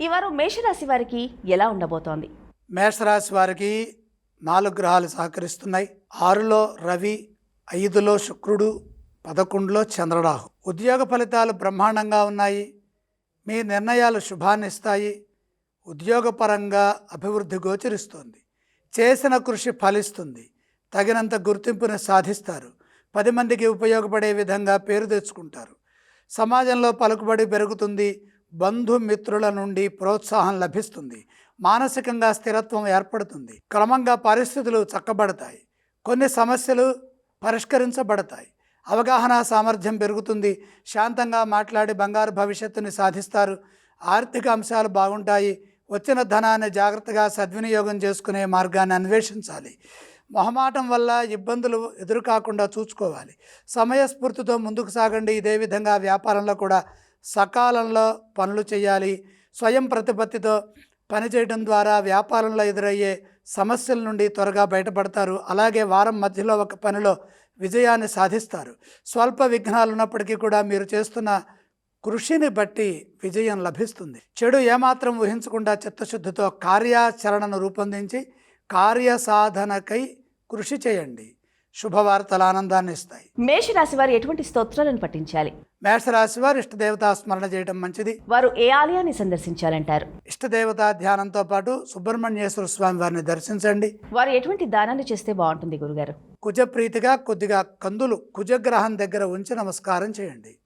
ఈ వారం మేషరాశి వారికి ఎలా ఉండబోతోంది? మేషరాశి వారికి నాలుగు గ్రహాలు సహకరిస్తున్నాయి. ఆరులో రవి ఐదులో శుక్రుడు పదకొండులో చంద్రరాహు. ఉద్యోగ ఫలితాలు బ్రహ్మాండంగా ఉన్నాయి. మీ నిర్ణయాలు శుభాన్నిస్తాయి ఉద్యోగపరంగా అభివృద్ధి గోచరిస్తుంది. చేసిన కృషి ఫలిస్తుంది. తగినంత గుర్తింపుని సాధిస్తారు. పది మందికి ఉపయోగపడే విధంగా పేరు తెచ్చుకుంటారు. సమాజంలో పలుకుబడి పెరుగుతుంది. బంధుమిత్రుల నుండి ప్రోత్సాహం లభిస్తుంది. మానసికంగా స్థిరత్వం ఏర్పడుతుంది. క్రమంగా పరిస్థితులు చక్కబడతాయి. కొన్ని సమస్యలు పరిష్కరించబడతాయి. అవగాహన సామర్థ్యం పెరుగుతుంది. శాంతంగా మాట్లాడి బంగారు భవిష్యత్తుని సాధిస్తారు. ఆర్థిక అంశాలు బాగుంటాయి. వచ్చిన ధనాన్ని జాగ్రత్తగా సద్వినియోగం చేసుకునే మార్గాన్ని అన్వేషించాలి. మొహమాటం వల్ల ఇబ్బందులు ఎదురుకాకుండా చూసుకోవాలి. సమయస్ఫూర్తితో ముందుకు సాగండి. ఇదే విధంగా వ్యాపారంలో కూడా సకాలంలో పనులు చేయాలి. స్వయం ప్రతిపత్తితో పనిచేయడం ద్వారా వ్యాపారంలో ఎదురయ్యే సమస్యల నుండి త్వరగా బయటపడతారు. అలాగే వారం మధ్యలో ఒక పనిలో విజయాన్ని సాధిస్తారు. స్వల్ప విఘ్నాలు ఉన్నప్పటికీ కూడా మీరు చేస్తున్న కృషిని బట్టి విజయం లభిస్తుంది. చెడు ఏమాత్రం ఊహించకుండా చిత్తశుద్ధితో కార్యాచరణను రూపొందించి కార్యసాధనకై కృషి చేయండి. శుభవార్తలు ఆనందాన్ని ఇస్తాయి. మేషరాశి వారు ఎటువంటి స్తోత్రాలను పఠించాలి? మేషరాశి వారు ఇష్టదేవతా స్మరణ చేయడం మంచిది. వారు ఏ ఆలయాన్ని సందర్శించాలంటారు? ఇష్టదేవతా ధ్యానంతో పాటు సుబ్రహ్మణ్యేశ్వర స్వామి వారిని దర్శించండి. వారు ఎటువంటి దానాలు చేస్తే బాగుంటుంది గురుగారు? కుజప్రీతిగా కొద్దిగా కందులు కుజగ్రహం దగ్గర ఉంచి నమస్కారం చేయండి.